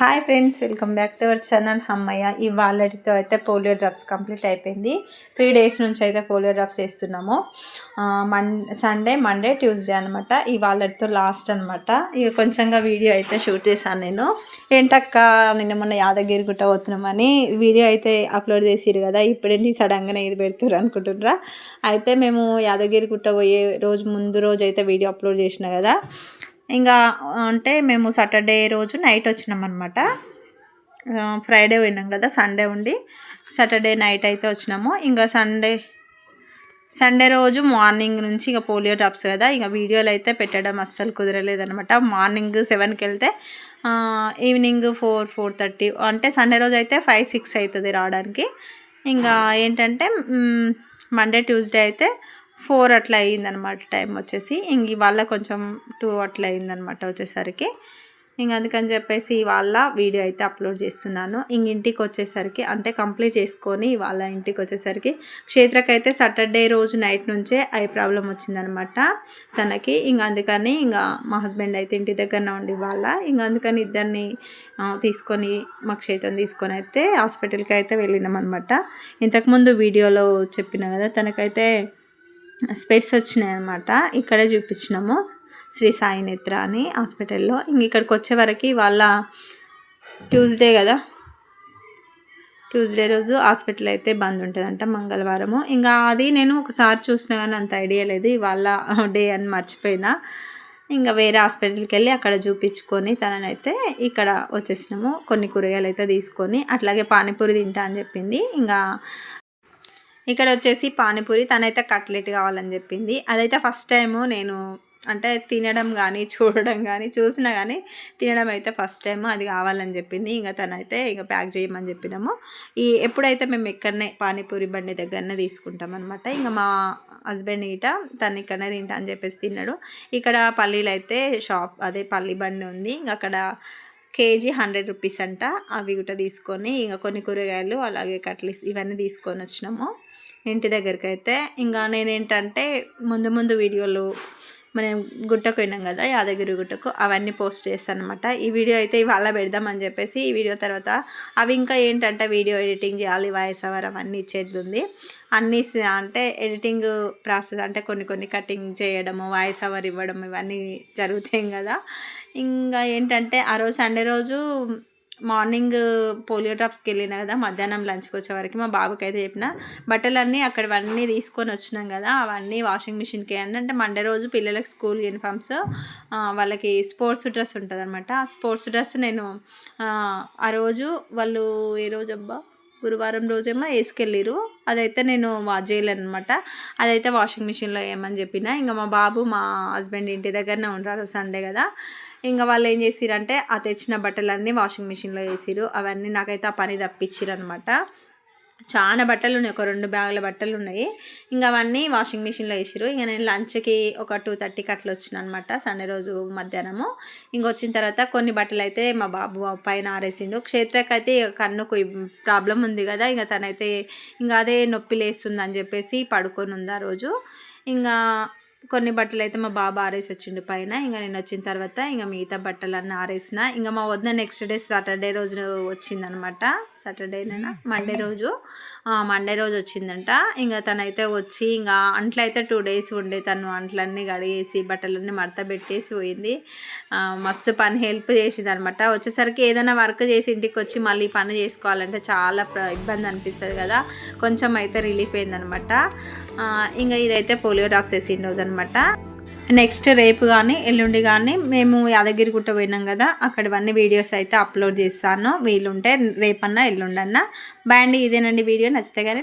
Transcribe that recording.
Hi friends welcome back to our channel అమ్మయ్య ఇవాళతో అయితే పోలియో డ్రాప్స్ కంప్లీట్ అయిపోయింది. త్రీ డేస్ నుంచి అయితే పోలియో డ్రాప్స్ వేస్తున్నాము. మన్ సండే మండే ట్యూస్డే అనమాట ఈ ఇవాళతో లాస్ట్ అనమాట ఇక కొంచెంగా వీడియో అయితే షూట్ చేశాను నేను. ఏంటక్క నిన్న మొన్న యాదగిరి గుట్ట పోతున్నామని వీడియో అయితే అప్లోడ్ చేసిరు కదా ఇప్పుడేంటి సడన్గానే ఇది పెడుతురు అనుకుంటున్నారా అయితే మేము యాదగిరి గుట్ట పోయే రోజు ముందు రోజు అయితే వీడియో అప్లోడ్ చేసిన కదా. ఇంకా అంటే మేము సాటర్డే రోజు నైట్ వచ్చినాం అనమాట ఫ్రైడే పోయినాం కదా సండే ఉండి. సాటర్డే నైట్ అయితే వచ్చినాము. ఇంకా సండే సండే రోజు మార్నింగ్ నుంచి ఇక పోలియో డ్రాప్స్ కదా. ఇక వీడియోలు అయితే పెట్టడం అస్సలు కుదరలేదనమాట మార్నింగ్ సెవెన్కి వెళ్తే ఈవినింగ్ ఫోర్ ఫోర్ థర్టీ అంటే సండే రోజు అయితే ఫైవ్ సిక్స్ అవుతుంది రావడానికి. ఇంకా ఏంటంటే మండే ట్యూస్డే అయితే ఫోర్ అట్లా అయ్యిందనమాట టైం వచ్చేసి. ఇంక ఇవాళ కొంచెం టూ అట్లా అయిందనమాట వచ్చేసరికి. ఇంక అందుకని చెప్పేసి ఇవాళ వీడియో అయితే అప్లోడ్ చేస్తున్నాను. ఇంక ఇంటికి వచ్చేసరికి అంటే కంప్లీట్ చేసుకొని ఇవాళ ఇంటికి వచ్చేసరికి క్షేత్రకైతే సాటర్డే రోజు నైట్ నుంచే ఐ ప్రాబ్లం వచ్చిందనమాట తనకి. ఇంక అందుకని ఇంకా మా హస్బెండ్ అయితే ఇంటి దగ్గరనే ఉండి ఇవాళ. ఇంక అందుకని ఇద్దరిని తీసుకొని మా క్షేత్రం తీసుకొని అయితే హాస్పిటల్కి అయితే వెళ్ళినాం అనమాట ఇంతకుముందు వీడియోలో చెప్పిన కదా తనకైతే స్పెట్స్ వచ్చినాయి అనమాట ఇక్కడే చూపించినాము. శ్రీ సాయి నేత్ర అని హాస్పిటల్లో. ఇంక ఇక్కడికి వచ్చేవరకు వాళ్ళ ట్యూస్డే కదా. ట్యూస్డే రోజు హాస్పిటల్ అయితే బంద్ ఉంటుందంట మంగళవారము. ఇంకా అది నేను ఒకసారి చూసినా కానీ అంత ఐడియా లేదు. ఇవాళ డే అని మర్చిపోయినా. ఇంకా వేరే హాస్పిటల్కి వెళ్ళి అక్కడ చూపించుకొని తననైతే ఇక్కడ వచ్చేసినాము. కొన్ని కూరగాయలు అయితే తీసుకొని అట్లాగే పానీపూరి తింటా అని చెప్పింది. ఇంకా ఇక్కడ వచ్చేసి పానీపూరి తనైతే కట్లెట్ కావాలని చెప్పింది. అదైతే ఫస్ట్ టైము నేను అంటే తినడం కానీ చూడడం కానీ చూసినా కానీ తినడం అయితే ఫస్ట్ టైం అది కావాలని చెప్పింది. ఇంకా తనైతే ఇక ప్యాక్ చేయమని చెప్పినాము. ఈ ఎప్పుడైతే మేము ఇక్కడనే పానీపూరి బండి దగ్గరనే తీసుకుంటాం అనమాట ఇంకా మా హస్బెండ్ గిట తను ఇక్కడనే తింటా అని చెప్పేసి తిన్నాడు. ఇక్కడ పల్లీలు అయితే షాప్ అదే పల్లి బండి ఉంది. ఇంకా అక్కడ కేజీ హండ్రెడ్ రూపీస్ అంట. అవి కూడా తీసుకొని ఇంకా కొన్ని కూరగాయలు అలాగే కట్లీ ఇవన్నీ తీసుకొని వచ్చినాము. ఇంటి దగ్గరికి అయితే ఇంకా నేనేంటంటే ముందు ముందు వీడియోలు మనం గుట్టకు పోయినాం కదా యాదగిరి గుట్టకు అవన్నీ పోస్ట్ చేస్తాను అనమాట ఈ వీడియో అయితే ఇవాళ పెడదామని చెప్పేసి ఈ వీడియో తర్వాత అవి ఇంకా ఏంటంటే వీడియో ఎడిటింగ్ చేయాలి వాయిస్ అవర్ అవన్నీ ఇచ్చేది ఉంది. అన్నీ అంటే ఎడిటింగ్ ప్రాసెస్ అంటే కొన్ని కొన్ని కటింగ్ చేయడము వాయిస్ అవర్ ఇవ్వడం ఇవన్నీ జరుగుతాయి కదా. ఇంకా ఏంటంటే ఆ రోజు సండే రోజు మార్నింగ్ పోలియో డ్రాప్స్కి వెళ్ళిన కదా మధ్యాహ్నం లంచ్కి వచ్చే వరకు మా బాబుకి అయితే చెప్పిన బట్టలన్నీ అక్కడవన్నీ తీసుకొని వచ్చినాం కదా అవన్నీ వాషింగ్ మిషన్కి అంటే మండే రోజు పిల్లలకి స్కూల్ యూనిఫామ్స్ వాళ్ళకి స్పోర్ట్స్ డ్రెస్ ఉంటుంది అనమాట ఆ స్పోర్ట్స్ డ్రెస్ నేను ఆ రోజు వాళ్ళు ఏ రోజు అబ్బా గురువారం రోజేమో వేసుకెళ్ళిరు అదైతే నేను చేయలేను అనమాట అదైతే వాషింగ్ మిషన్లో వేయమని చెప్పిన ఇంకా మా బాబు మా హస్బెండ్ ఇంటి దగ్గరనే ఉంటారు సండే కదా. ఇంకా వాళ్ళు ఏం చేసిరంటే ఆ తెచ్చిన బట్టలన్నీ వాషింగ్ మిషన్లో వేసిరు అవన్నీ నాకైతే ఆ పని తప్పించిరు అనమాట చాలా బట్టలు ఉన్నాయి ఒక రెండు బ్యాగుల బట్టలు ఉన్నాయి ఇంకా అవన్నీ వాషింగ్ మిషన్లో వేసిరు ఇంకా నేను లంచ్కి ఒక టూ థర్టీకి అట్లా వచ్చిన అనమాట సండే రోజు మధ్యాహ్నము. ఇంక వచ్చిన తర్వాత కొన్ని బట్టలు అయితే మా బాబు పైన ఆరేసిండు. క్షేత్రకి అయితే కన్నుకు ప్రాబ్లం ఉంది కదా. ఇంకా తనైతే ఇంకా అదే నొప్పి లేస్తుంది అని చెప్పేసి పడుకొని ఉంది ఆ రోజు. ఇంకా కొన్ని బట్టలు అయితే మా బాబు ఆరేసి వచ్చిండు పైన. ఇంకా నేను వచ్చిన తర్వాత ఇంకా మిగతా బట్టలన్నీ ఆరేసిన. ఇంకా మా వద్ద నెక్స్ట్ డే సాటర్డే రోజు వచ్చిందనమాట. సాటర్డేనేనా మండే రోజు. మండే రోజు వచ్చిందంట. ఇంకా తనైతే వచ్చి ఇంకా అంట్లో అయితే టూ డేస్ ఉండే తను అంట్లన్నీ గడిగేసి బట్టలన్నీ మడత పెట్టేసి పోయింది. మస్తు పని హెల్ప్ చేసింది అనమాట వచ్చేసరికి ఏదైనా వర్క్ చేసి ఇంటికి వచ్చి మళ్ళీ పని చేసుకోవాలంటే చాలా ఇబ్బంది అనిపిస్తుంది కదా. కొంచెం అయితే రిలీఫ్ అయిందనమాట. ఇంకా ఇదైతే పోలియో డ్రాప్స్ వేసిన రోజు అనమాట నెక్స్ట్ రేపు కానీ ఎల్లుండి కానీ మేము యాదగిరి గుట్ట పోయినాం కదా అక్కడవన్నీ వీడియోస్ అయితే అప్లోడ్ చేస్తాను. వీలుంటే రేపన్నా ఎల్లుండన్నా. బాండి ఇదేనండి వీడియో. నచ్చితే కానీ